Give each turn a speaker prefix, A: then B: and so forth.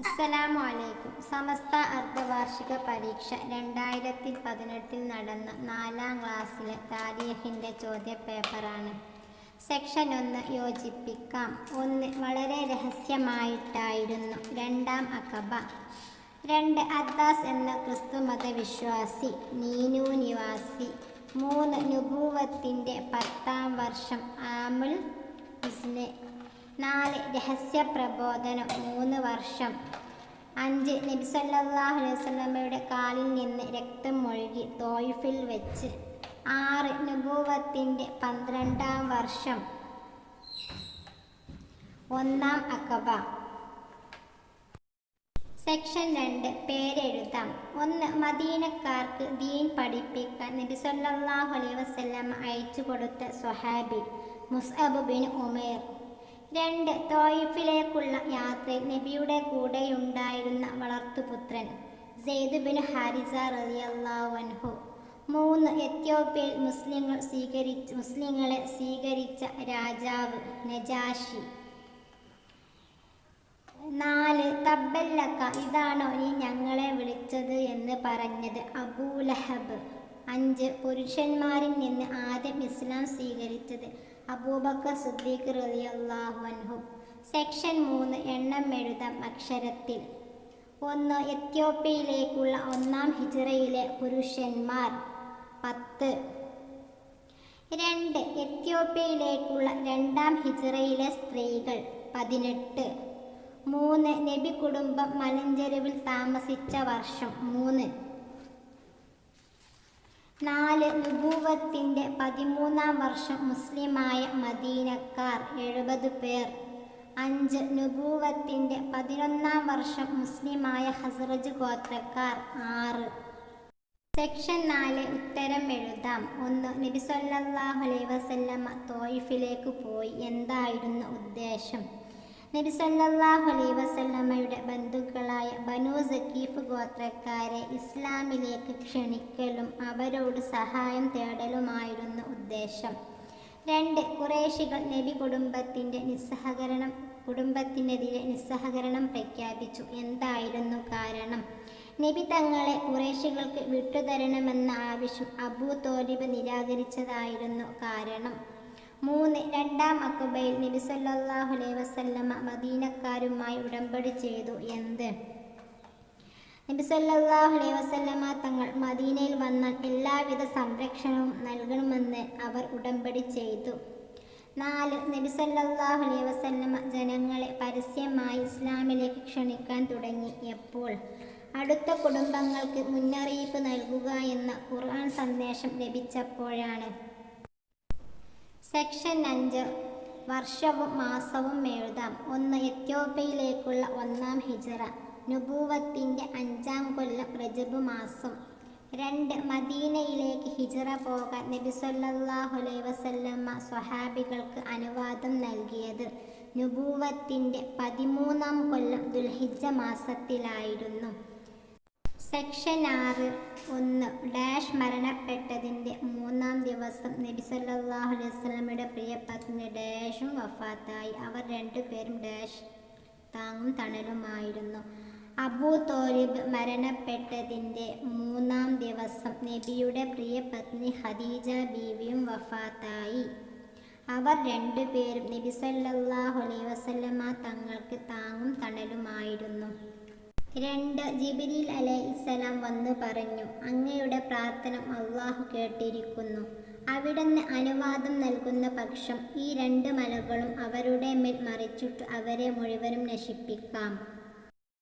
A: അസ്സലാമു അലൈക്കും സമസ്ത അർദ്ധവാർഷിക പരീക്ഷ രണ്ടായിരത്തി പതിനെട്ടിൽ നടന്ന നാലാം ക്ലാസ്സിലെ താരീഖിന്റെ ചോദ്യപേപ്പറാണ്. സെക്ഷൻ ഒന്ന് യോജിപ്പിക്കാം. ഒന്ന് വളരെ രഹസ്യമായിട്ടായിരുന്നു. രണ്ടാം അക്കബ രണ്ട് അദ്ദാസ് എന്ന ക്രിസ്തുമത വിശ്വാസി നീനു നിവാസി. മൂന്ന് നുഭൂവത്തിന്റെ പത്താം വർഷം ആമുൽ ഹുസ്നെ നാല് രഹസ്യ പ്രബോധനം മൂന്ന് വർഷം. അഞ്ച് നബി സല്ലല്ലാഹു അലൈഹി വസല്ലമയുടെ കാലിൽ നിന്ന് രക്തം ഒഴുകി തോയിഫിൽ വെച്ച്. ആറ് നുഭൂവത്തിന്റെ പന്ത്രണ്ടാം വർഷം. ഒന്നാം അക്കബ സെക്ഷൻ രണ്ട് പേരെഴുതാം. ഒന്ന് മദീനക്കാർക്ക് ദീൻ പഠിപ്പിക്കാൻ നബി സല്ലല്ലാഹു അലൈഹി വസല്ലം അയച്ചു കൊടുത്ത സ്വഹാബി മുസ്അബ് ബിൻ ഉമേർ. രണ്ട് തോയിഫിലേക്കുള്ള യാത്രയിൽ നബിയുടെ കൂടെയുണ്ടായിരുന്ന വളർത്തുപുത്രൻ സെയ്ദ് ബിൻ ഹാരിസ റളിയല്ലാഹു അൻഹു. മൂന്ന് എത്യോപ്യയിൽ മുസ്ലിങ്ങൾ സ്വീകരിച്ച് മുസ്ലിങ്ങളെ സ്വീകരിച്ച രാജാവ് നജാഷി. നാല് തബ്ബല്ലക്ക. ഇതാണോ നീ ഞങ്ങളെ വിളിച്ചത് എന്ന് പറഞ്ഞത് അബൂലഹബ് അഞ്ച് പുരുഷന്മാരിൽ നിന്ന് ആദ്യം ഇസ്ലാം സ്വീകരിച്ചത് അബൂബക്കർ സുദ്ദീഖ് റളിയല്ലാഹു അൻഹു. സെക്ഷൻ മൂന്ന് എണ്ണം എഴുതാം അക്ഷരത്തിൽ. ഒന്ന് എത്യോപ്യയിലേക്കുള്ള ഒന്നാം ഹിജറയിലെ പുരുഷന്മാർ. പത്ത്. രണ്ട് എത്യോപ്യയിലേക്കുള്ള രണ്ടാം ഹിജറയിലെ സ്ത്രീകൾ. പതിനെട്ട്. മൂന്ന് നബി കുടുംബം മലഞ്ചെരുവിൽ താമസിച്ച വർഷം. മൂന്ന്. നാല് നുബൂവത്തിന്റെ പതിമൂന്നാം വർഷം മുസ്ലിമായ മദീനക്കാർ എഴുപത് പേർ. അഞ്ച് നുബൂവത്തിന്റെ പതിനൊന്നാം വർഷം മുസ്ലിമായ ഹസ്രജ് ഗോത്രക്കാർ ആറ്. സെക്ഷൻ നാല് ഉത്തരം എഴുതാം. ഒന്ന് നബി സല്ലല്ലാഹു അലൈഹി വസല്ലമ തോയിഫിലേക്ക് പോയി. എന്തായിരുന്നു ഉദ്ദേശം? നബി അലൈ വസല്ലമ്മയുടെ ബന്ധുക്കളായ ബനു സക്കീഫ് ഗോത്രക്കാരെ ഇസ്ലാമിലേക്ക് ക്ഷണിക്കലും അവരോട് സഹായം തേടലുമായിരുന്നു ഉദ്ദേശം. രണ്ട് കുറേശികൾ നബി കുടുംബത്തിന്റെ നിസ്സഹകരണം കുടുംബത്തിനെതിരെ നിസ്സഹകരണം പ്രഖ്യാപിച്ചു. എന്തായിരുന്നു കാരണം? നബി തങ്ങളെ കുറേശികൾക്ക് വിട്ടുതരണമെന്ന ആവശ്യം അബൂ തോലിബ് നിരാകരിച്ചതായിരുന്നു കാരണം. മൂന്ന് രണ്ടാം അക്കുബയിൽ നബി അലൈഹി വസല്ലമ മദീനക്കാരുമായി ഉടമ്പടി ചെയ്തു. എന്ത്? നബി അലൈഹി വസല്ലമ തങ്ങൾ മദീനയിൽ വന്നാൽ എല്ലാവിധ സംരക്ഷണവും നൽകണമെന്ന് അവർ ഉടമ്പടി ചെയ്തു. നാല് നബി അലൈഹി വസല്ലമ ജനങ്ങളെ പരസ്യമായി ഇസ്ലാമിലേക്ക് ക്ഷണിക്കാൻ തുടങ്ങി. എപ്പോൾ? അടുത്ത കുടുംബങ്ങൾക്ക് മുന്നറിയിപ്പ് നൽകുക എന്ന ഖുർആൻ സന്ദേശം ലഭിച്ചപ്പോഴാണ്. സെക്ഷൻ അഞ്ച് വർഷവും മാസവും എഴുതാം. ഒന്ന് എത്യോപ്യയിലേക്കുള്ള ഒന്നാം ഹിജറ നുബൂവത്തിന്റെ അഞ്ചാം കൊല്ലം റജബ് മാസം. രണ്ട് മദീനയിലേക്ക് ഹിജറ പോകാൻ നബി സല്ലല്ലാഹു അലൈഹി വസല്ലമ്മ സ്വഹാബികൾക്ക് അനുവാദം നൽകിയത് നുബൂവത്തിന്റെ പതിമൂന്നാം കൊല്ലം ദുൽഹിജ മാസത്തിലായിരുന്നു. സെക്ഷൻ ആറ് ഒന്ന് ഡാഷ് മരണപ്പെട്ടതിന്റെ മൂന്നാം ദിവസം നബി സല്ലല്ലാഹു അലൈഹി വസല്ലമയുടെ പ്രിയ പത്നി ഡാഷും വഫാത്തായി. അവർ രണ്ടുപേരും ഡാഷ് താങ്ങും തണലുമായിരുന്നു. അബൂ തോലിബ് മരണപ്പെട്ടതിന്റെ മൂന്നാം ദിവസം നബിയുടെ പ്രിയ പത്നി ഹദീജ ബീവിയും വഫാത്തായി. അവർ രണ്ടുപേരും നബി സല്ലല്ലാഹു അലൈഹി വസല്ലമ തങ്ങൾക്ക് താങ്ങും തണലുമായിരുന്നു. രണ്ട് ജിബിരിൽ അലൈഹിസ്സലാം വന്നു പറഞ്ഞു അങ്ങയുടെ പ്രാർത്ഥന അള്ളാഹു കേട്ടിരിക്കുന്നു. അവിടുന്ന് അനുവാദം നൽകുന്ന പക്ഷം ഈ രണ്ട് മലകളും അവരുടെ മേൽ മറിച്ചിട്ട് അവരെ മുഴുവനും നശിപ്പിക്കാം.